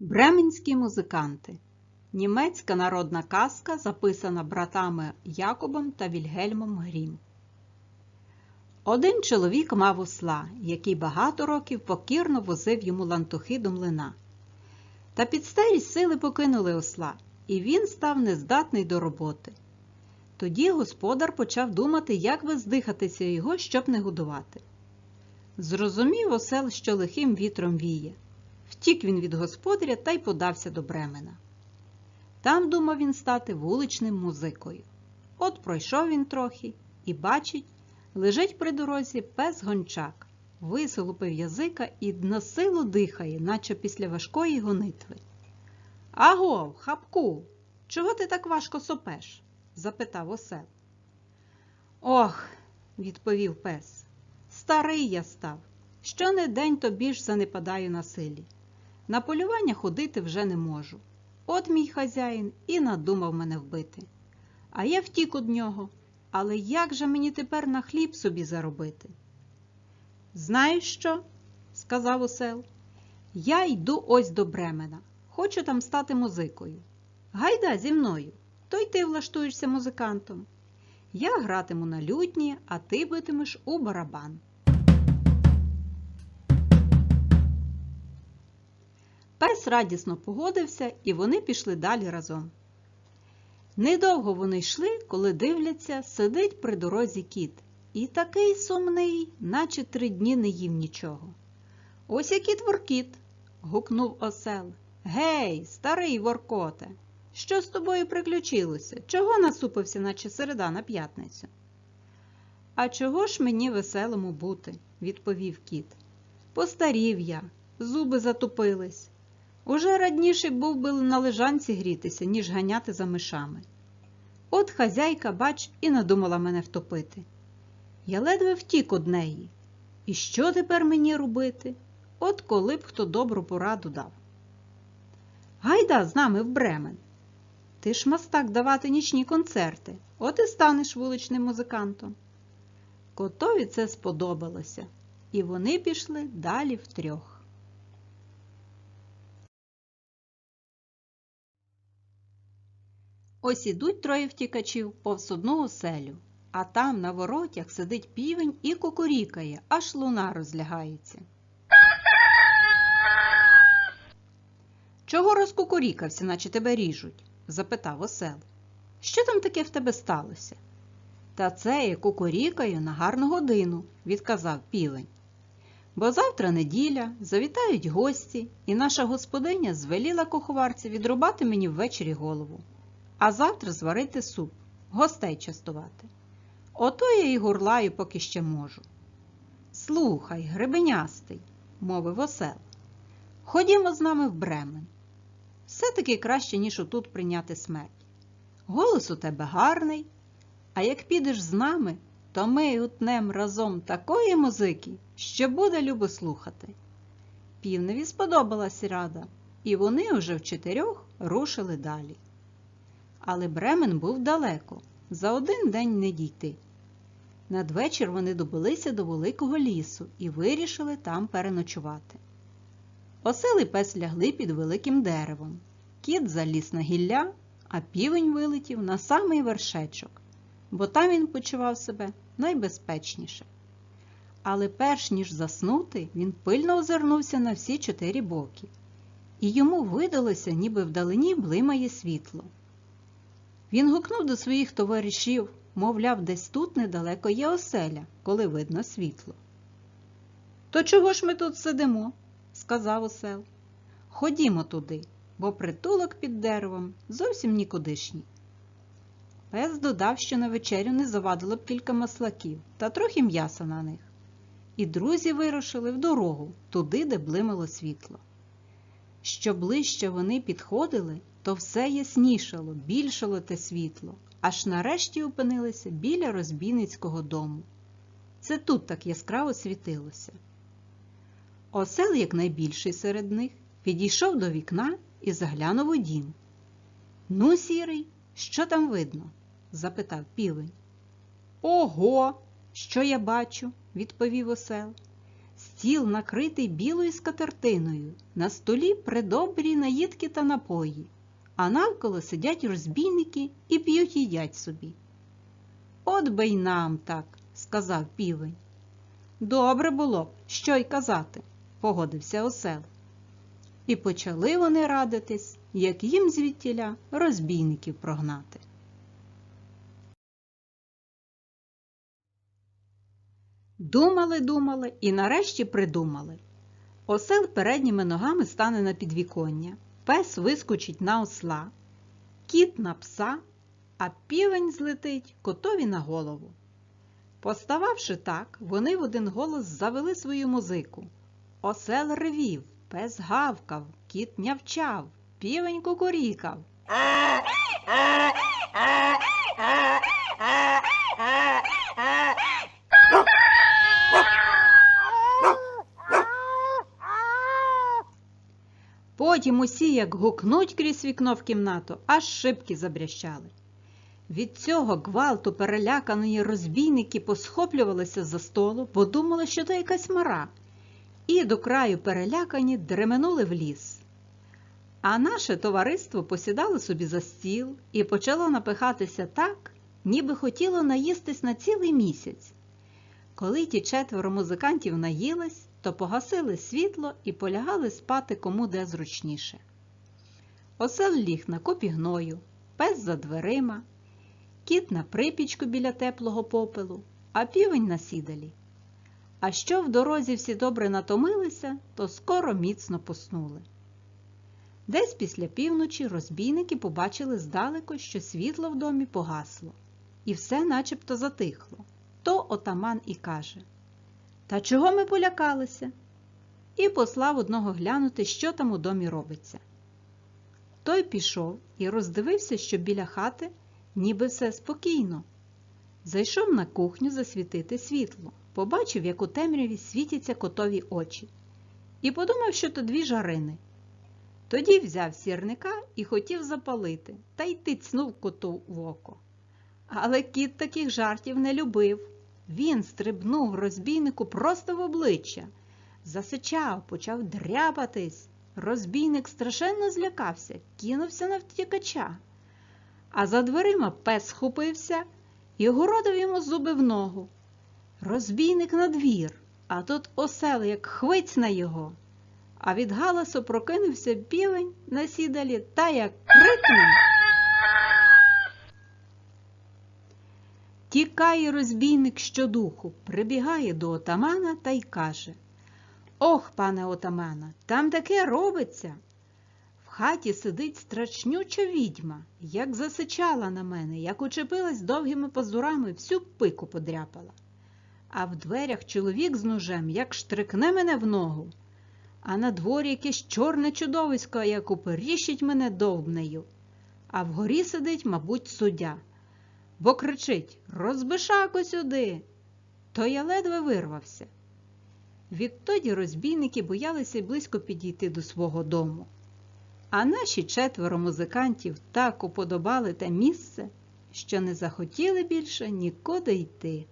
Бременські музиканти. Німецька народна казка, записана братами Якобом та Вільгельмом Грім. Один чоловік мав осла, який багато років покірно возив йому лантухи до млина. Та під старість сили покинули осла, і він став нездатний до роботи. Тоді господар почав думати, як виздихатися його, щоб не годувати. Зрозумів осел, що лихим вітром віє. Втік він від господаря та й подався до Бремена. Там думав він стати вуличним музикою. От пройшов він трохи і бачить, лежить при дорозі пес гончак, висолупив язика і на силу дихає, наче після важкої гонитви. Аго, хапку, чого ти так важко сопеш? запитав осел. Ох, відповів пес, старий я став. Щонедень то більш занепадаю на силі. На полювання ходити вже не можу. От мій хазяїн і надумав мене вбити. А я втік од нього. Але як же мені тепер на хліб собі заробити? Знаєш що? сказав осел. Я йду ось до Бремена. Хочу там стати музикою. Гайда зі мною, то й ти влаштуєшся музикантом. Я гратиму на лютні, а ти битимеш у барабан. Пес радісно погодився, і вони пішли далі разом. Недовго вони йшли, коли дивляться, сидить при дорозі кіт. І такий сумний, наче три дні не їв нічого. Ось який воркіт, гукнув осел. Гей, старий воркоте, що з тобою приключилося? Чого насупився, наче середа на п'ятницю? А чого ж мені веселому бути? відповів кіт. Постарів я, зуби затупились. Уже радніше був би на лежанці грітися, ніж ганяти за мишами. От хазяйка, бач, і надумала мене втопити. Я ледве втік од неї. І що тепер мені робити? От коли б хто добру пораду дав. Гайда з нами в Бремен. Ти ж мастак давати нічні концерти, от і станеш вуличним музикантом. Котові це сподобалося, і вони пішли далі втрьох. Ось ідуть троє втікачів повз одну оселю, а там на воротях сидить півень і кукурікає, аж луна розлягається. Чого розкукурікався, наче тебе ріжуть? запитав осел. Що там таке в тебе сталося? Та це я кукурікаю на гарну годину, відказав півень. Бо завтра неділя, завітають гості, і наша господиня звеліла куховарці відрубати мені ввечері голову а завтра зварити суп, гостей частувати. Ото я і гурлаю, поки ще можу. Слухай, гребенястий, мовив осел, ходімо з нами в Бремен. Все-таки краще, ніж отут прийняти смерть. Голос у тебе гарний, а як підеш з нами, то ми утнем разом такої музики, що буде любо слухати. Півневі сподобалась рада, і вони уже в чотирьох рушили далі але Бремен був далеко, за один день не дійти. Надвечір вони добилися до великого лісу і вирішили там переночувати. Осел пес лягли під великим деревом. Кіт заліз на гілля, а півень вилетів на самий вершечок, бо там він почував себе найбезпечніше. Але перш ніж заснути, він пильно озирнувся на всі чотири боки, і йому видалося, ніби вдалині блимає світло. Він гукнув до своїх товаришів, мовляв, десь тут недалеко є оселя, коли видно світло. То чого ж ми тут сидимо? сказав осел. Ходімо туди, бо притулок під деревом зовсім нікудишній. Пес додав, що на вечерю не завадило б кілька маслаків та трохи м'яса на них. І друзі вирушили в дорогу, туди, де блимало світло. Що ближче вони підходили, то все яснішало, більшало те світло, аж нарешті опинилися біля розбійницького дому. Це тут так яскраво світилося. Осел, як найбільший серед них, підійшов до вікна і заглянув у дім. Ну, сірий, що там видно? запитав півень. Ого, що я бачу, відповів осел. Стіл накритий білою скатертиною, на столі придобрі наїдки та напої, а навколо сидять розбійники і п'ють їдять собі. От би й нам так, сказав півень. Добре було б, що й казати, погодився осел. І почали вони радитись, як їм звідтіля розбійників прогнати. Думали, думали і нарешті придумали. Осел передніми ногами стане на підвіконня, пес вискочить на осла, кіт на пса, а півень злетить котові на голову. Постававши так, вони в один голос завели свою музику. Осел ревів, пес гавкав, кіт нявчав, півень кукурікав. Потім усі, як гукнуть крізь вікно в кімнату, аж шибки забрящали. Від цього гвалту переляканої розбійники посхоплювалися за столу, бо думали, що то якась мара, і до краю перелякані дременули в ліс. А наше товариство посідало собі за стіл і почало напихатися так, ніби хотіло наїстись на цілий місяць. Коли ті четверо музикантів наїлись, то погасили світло і полягали спати кому де зручніше. Осел ліг на купі гною, пес за дверима, кіт на припічку біля теплого попелу, а півень на сідалі. А що в дорозі всі добре натомилися, то скоро міцно поснули. Десь після півночі розбійники побачили здалеку, що світло в домі погасло, і все начебто затихло. То отаман і каже Та чого ми полякалися? І послав одного глянути, що там у домі робиться. Той пішов і роздивився, що біля хати ніби все спокійно. Зайшов на кухню засвітити світло, побачив, як у темряві світяться котові очі, і подумав, що то дві жарини. Тоді взяв сірника і хотів запалити, та й тицнув коту в око. Але кіт таких жартів не любив. Він стрибнув розбійнику просто в обличчя, засичав, почав дряпатись. Розбійник страшенно злякався, кинувся на втікача. А за дверима пес схопився і городив йому зуби в ногу. Розбійник на двір, а тут осел, як хвиць на його. А від галасу прокинувся півень на сідалі та як крикне. Тікає розбійник щодуху, прибігає до отамана та й каже Ох, пане отамана, там таке робиться. В хаті сидить страшнюча відьма, як засичала на мене, як учепилась довгими пазурами, всю пику подряпала. А в дверях чоловік з ножем, як штрикне мене в ногу, а на дворі якесь чорне чудовисько, як уперіщить мене довбнею, а вгорі сидить, мабуть, суддя бо кричить Розбишако сюди. То я ледве вирвався. Відтоді розбійники боялися близько підійти до свого дому. А наші четверо музикантів так уподобали те місце, що не захотіли більше нікуди йти.